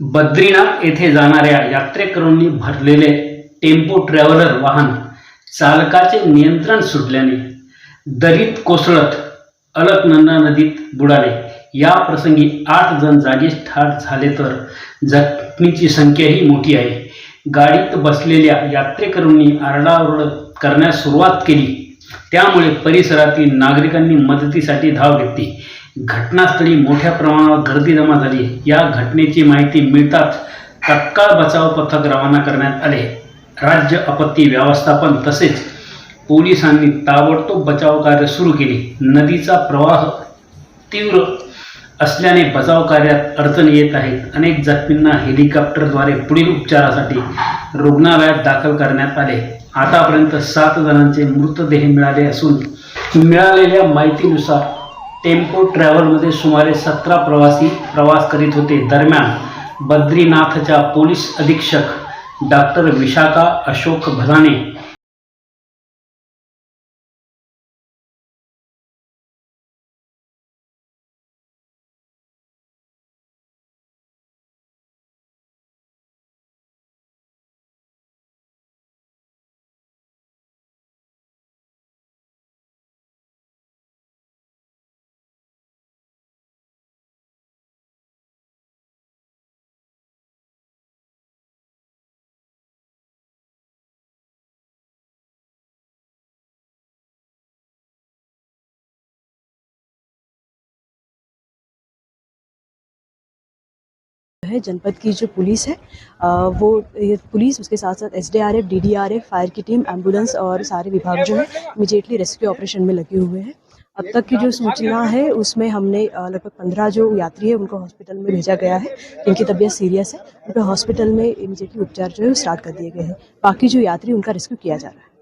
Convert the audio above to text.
बद्रीनाथ येथे जाणाऱ्या यात्रेकरूंनी भरलेले टेम्पो ट्रॅव्हलर वाहन चालकाचे नियंत्रण सुटल्याने दरीत कोसळत अलकनंदा नदीत बुडाले. या प्रसंगी आठ जण जागीच ठार झाले तर जखमीची संख्याही मोठी आहे. गाडीत बसलेल्या यात्रेकरूंनी आरडाओरड करण्यास सुरुवात केली. त्यामुळे परिसरातील नागरिकांनी मदतीसाठी धाव घेतली. घटनास्थळी मोठ्या प्रमाणावर गर्दी जमा झाली. या घटनेची माहिती मिळताच तत्काळ बचाव पथक रवाना करण्यात आले. राज्य आपत्ती व्यवस्थापन तसेच पोलिसांनी ताबडतोब बचाव कार्य सुरू केले. नदीचा प्रवाह तीव्र असल्याने बचाव कार्यात अडचणी येत आहेत. अनेक जखमींना हेलिकॉप्टरद्वारे पुढील उपचारासाठी रुग्णालयात दाखल करण्यात आले. आतापर्यंत सात जणांचे मृतदेह मिळाले असून मिळालेल्या माहितीनुसार टेम्पो ट्रॅव्हलमध्ये सुमारे सतरा प्रवासी प्रवास करीत होते. दरम्यान बद्रीनाथच्या पोलीस अधीक्षक डॉक्टर विशाखा अशोक भदाने है, जनपद की जो पुलिस है वो, ये पुलिस, उसके साथ साथ S D R F D D R F fire की टीम, एंबुलेंस और सारे विभाग जो है, इमीडिएटली रेस्क्यू ऑपरेशन में लगे हुए हैं। अब तक की जो सूचना है, उसमें हमने लगभग पंद्रह जो यात्री है, उनको हॉस्पिटल में भेजा गया है, जिनकी तबीयत सीरियस है। उनको हॉस्पिटल में इमीडिएटली उपचार जो है स्टार्ट कर दिए गए हैं। बाकी जो यात्री, उनका रेस्क्यू किया जा रहा है।